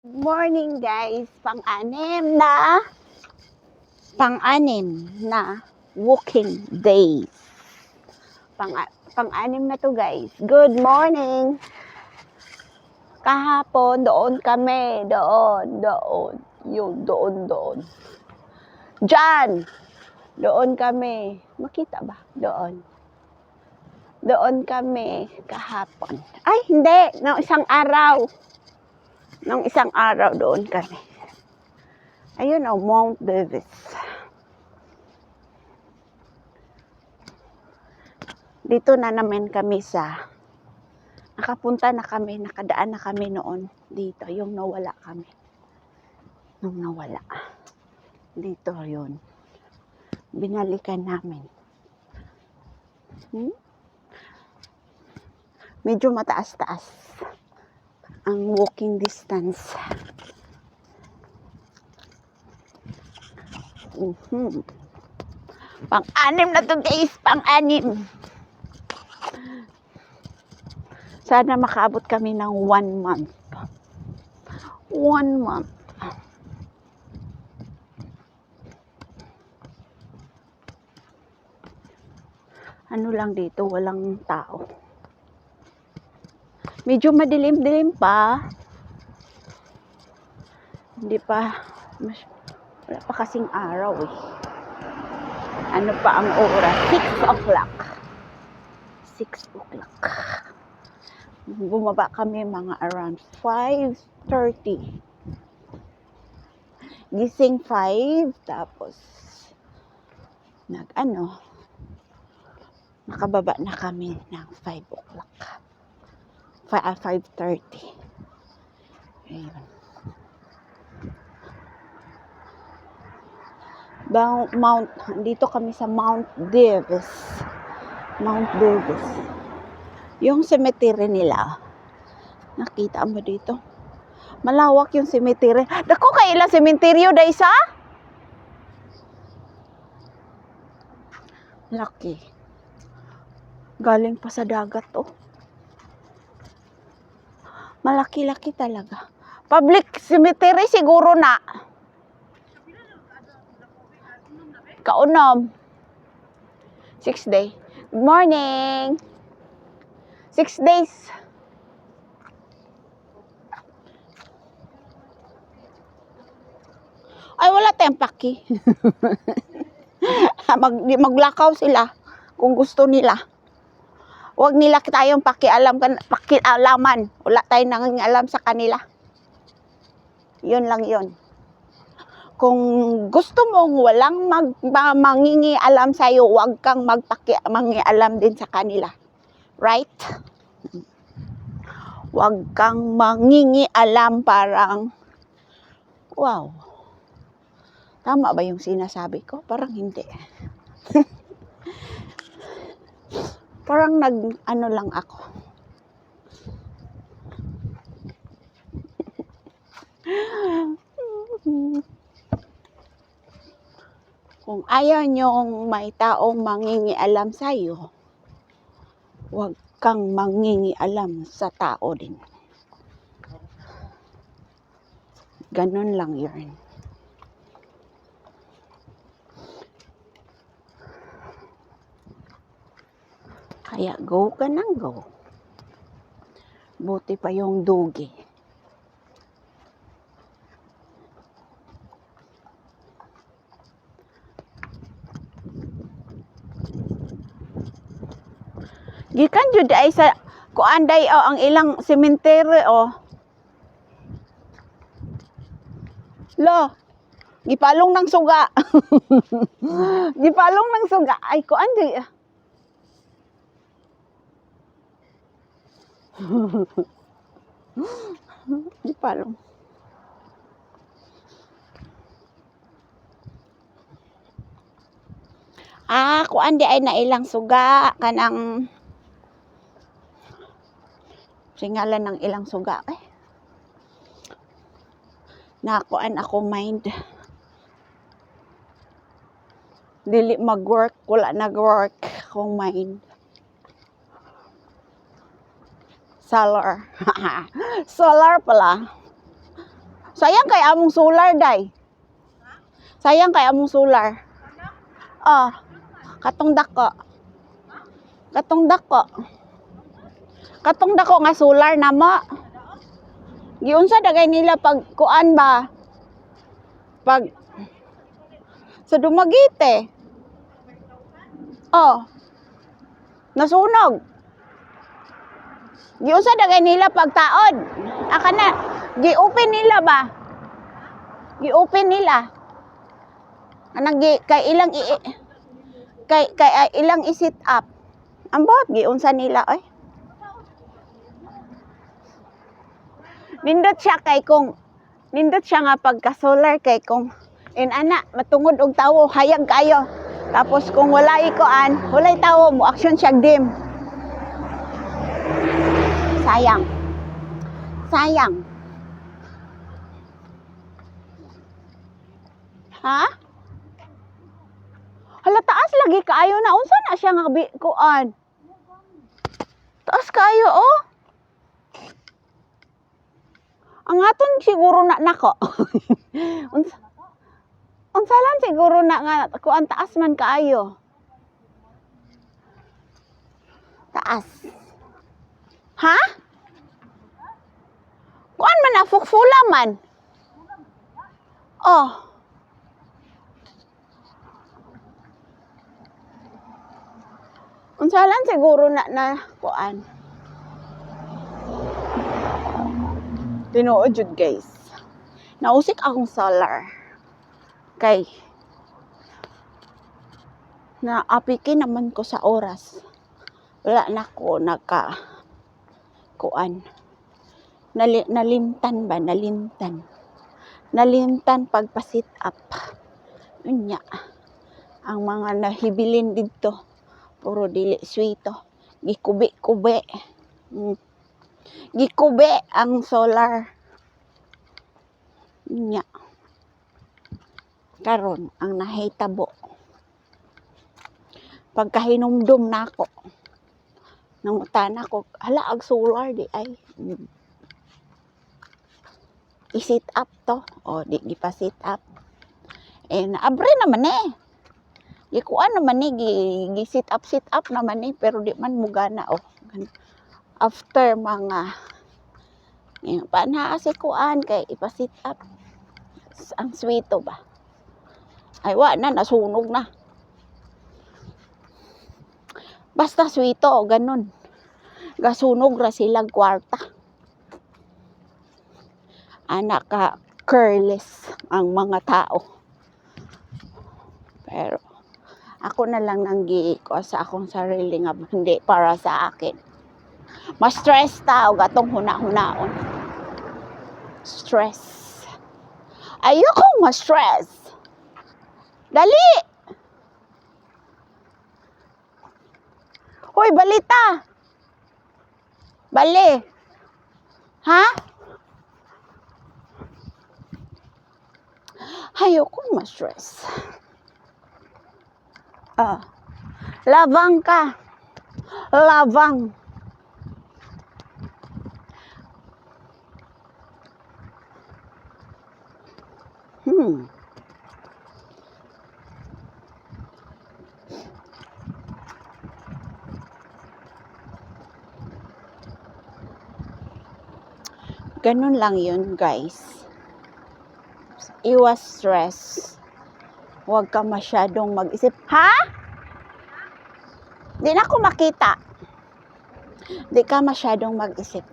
Morning guys, pang-anim na pang-anim na walking days. Pang pang-anim na to guys. Good morning. Kahapon doon kami, doon, doon. Yung doon, doon. Diyan. Doon kami. Makita ba? Doon. Doon kami kahapon. Ay, hindi. Nung isang araw. Nung isang araw doon kami. Ayun o, Mount Davis. Dito na naman kami sa, nakapunta na kami, nakadaan na kami noon dito, yung nawala kami. Nung nawala. Dito yun. Binalikan namin. Hmm? Medyo mataas-taas ang walking distance. Mhm. Pang-anim na to guys, pang-anim. Sana makaabot kami ng one month. One month. Ano lang dito, walang tao. Medyo madilim-dilim pa. Hindi pa, mas, wala pa kasing araw eh. Ano pa ang oras? 6 o'clock. 6 o'clock. Bumaba kami mga around 5.30. Gising 5, tapos nag ano, nakababa na kami ng 5 o'clock. Fi- ah, 5.30. Ayun. Mount, dito kami sa Mount Davis. Mount Davis. Yung cemetery nila, nakita mo dito? Malawak yung cemetery. Dako kay ilang sementeryo da isa? Laki. Galing pa sa dagat oh. Malaki-laki talaga. Public cemetery siguro na. Kaunom. Six day. Good morning. Six days. Ay, wala tayong paki. Mag, maglakaw sila kung gusto nila. Huwag nila tayong pakialam, pakialaman. Wala tayong nangingialam sa kanila. Yun lang yun. Kung gusto mong walang mag, ma- mangingialam sa'yo, huwag kang magpaki, mangialam din sa kanila. Right? Huwag kang mangingialam parang, wow. Tama ba yung sinasabi ko? Parang hindi. Parang nag, ano lang ako. Kung ayaw niyong may taong mangingialam sa'yo, huwag kang mangingialam sa tao din. Ganun lang yun. Kaya go ka nang go. Buti pa yung dugi. Gikan jud ay sa kuanday oh, ang ilang sementeryo oh. Lo, gipalong ng suga. gipalong ng suga. Ay kuan jud. Gipalong. Ah, kuan di ay nailang suga kanang singalan ng ilang suga eh. Nakuan ako mind. Dili mag-work, wala nag-work akong mind. Solar. Solar pala. Sayang kay among solar, day. Sayang kay among solar. Oh, katong dako. Katong dako. Katong dako nga solar na mo. Giunsa dagay nila pag kuan ba? Pag sa Dumaguete. Oh. Nasunog. Giunsa dagay nila pagtaod. Aka na gi-open nila ba? Gi-open nila. Anang gi kay ilang i kay kay ah, ilang i-sit up. Ambot giunsa nila oy. Nindot siya kay kung nindot siya nga pagka solar kay kung in ana matungod og tawo hayag kayo. Tapos kung wala ikoan, walay tawo mo action siya dim. Sayang. Sayang. Ha? Hala taas lagi kaayo na unsa na siya nga kuan. Taas kaayo oh. Ang aton siguro na nako. unsa Unsa lang siguro na nga kuan taas man kaayo. Taas. Ha? Kuan man na fukfula man. Oh. Unsa lang siguro na na kuan. Tinuod jud guys. Nausik akong solar. Kay na apikin naman ko sa oras. Wala na ko naka kuan. Nali, nalimtan ba? Nalimtan. Nalimtan pagpa-sit up. Unya. Ang mga nahibilin dito. Puro dili swito. Gikubi-kubi. Mm. Gikubi ang solar. Unya. Karon ang nahitabo. Pagkahinumdum na ako. Nangutan ako, hala, ag solar di ay. I-sit up to. O, di, di pa sit up. Eh, naabre naman eh. Di kuan naman eh, gi, gi sit up, sit up naman eh. Pero di man mugana, oh. After mga, eh, paana kasi kuan, kay ipa-sit up. Ang sweeto ba? Ay, wa na, nasunog na. Basta sweeto, ganun. Gasunog ra silang kwarta. Anak ka, careless ang mga tao. Pero, ako na lang nang ko sa akong sarili nga hindi para sa akin. Mas stress tao gatong huna-hunaon. Stress. Ayoko ma-stress. Dali! Hoy, balita! Bali! Ha? Ayoko ma-stress. Ah. Labang ka. Labang. Hmm. Ganun lang yun, guys. Iwas stress. Huwag ka masyadong mag-isip. Ha? Di na ako makita. Di ka masyadong mag-isip.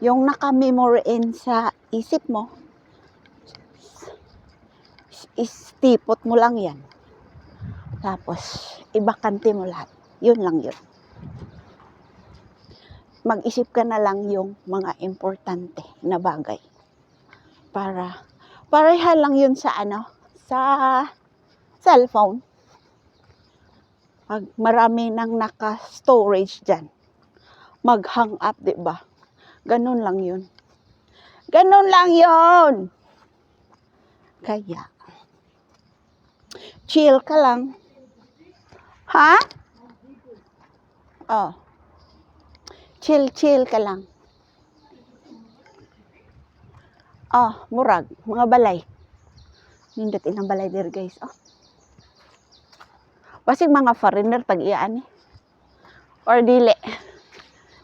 Yung naka-memory in sa isip mo, istipot mo lang yan. Tapos, ibakante mo lahat. Yun lang yun. Mag-isip ka na lang yung mga importante na bagay. Para, pareha lang yun sa ano, sa cellphone. Pag marami nang naka-storage dyan, mag-hang up, ba? Ganun lang yun. Ganun lang yun. Kaya, chill ka lang. Ha? Oh. Chill, chill ka lang. Ah, murag, mga balay. Nindot ilang balay there guys. Oh. Basig mga foreigner tag iyaan eh. Or dili.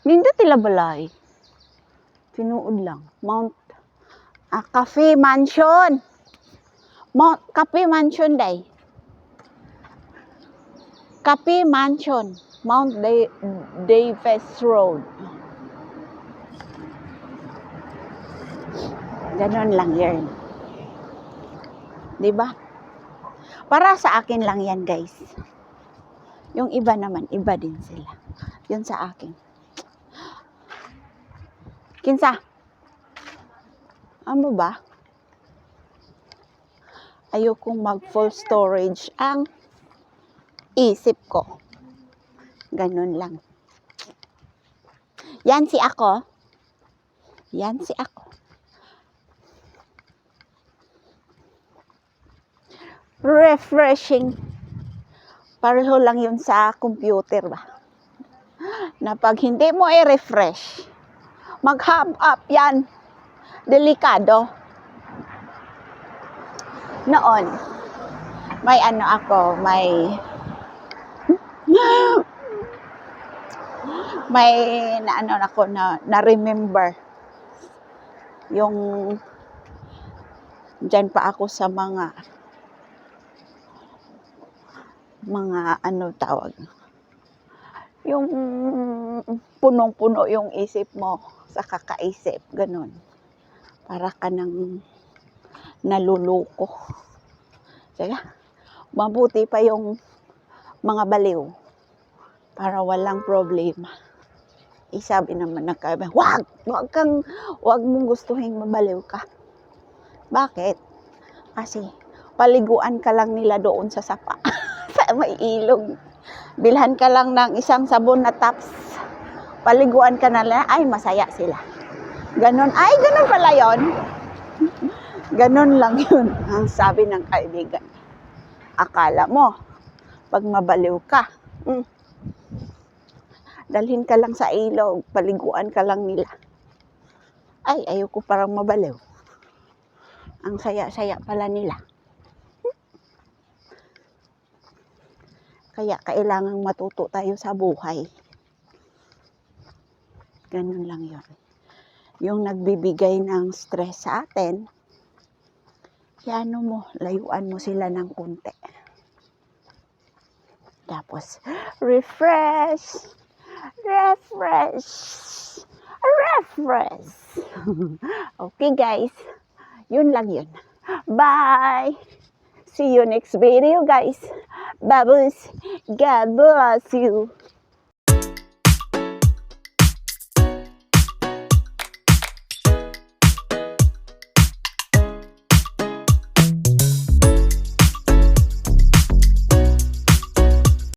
Nindot ila balay. Tinuod lang. Mount ah, Cafe Mansion. Mount Cafe Mansion day. Cafe Mansion. Mount Day Davis Road. Ganon lang. Di ba? Para sa akin lang yan, guys. Yung iba naman, iba din sila. Yun sa akin. Kinsa? Ano ba? Ayokong mag full storage ang isip ko. Ganun lang. Yan si ako. Yan si ako. refreshing. Pareho lang yun sa computer ba? Na pag hindi mo i-refresh, mag-hub up yan. Delikado. Noon, may ano ako, may may na ano ako na, na remember. Yung dyan pa ako sa mga mga ano tawag. Yung punong-puno yung isip mo sa kakaisip ganun. Para ka nang naluluko Sige, mabuti pa yung mga baliw para walang problema isabi naman ng kaibigan, wag, wag kang, wag mong gustuhin mabaliw ka. Bakit? Kasi, paliguan ka lang nila doon sa sapa. sa may ilog. Bilhan ka lang ng isang sabon na taps. Paliguan ka na lang, ay masaya sila. Ganon, ay ganon pala yon. ganon lang yun, ang sabi ng kaibigan. Akala mo, pag mabaliw ka, mm, dalhin ka lang sa ilog, paliguan ka lang nila. Ay, ayoko parang mabaliw. Ang saya-saya pala nila. Kaya kailangang matuto tayo sa buhay. Ganun lang yun. Yung nagbibigay ng stress sa atin, ano mo, layuan mo sila ng kunti. Tapos, refresh, refresh, refresh. okay guys, yun lang yun. Bye! See you next video guys. Babus, God bless you.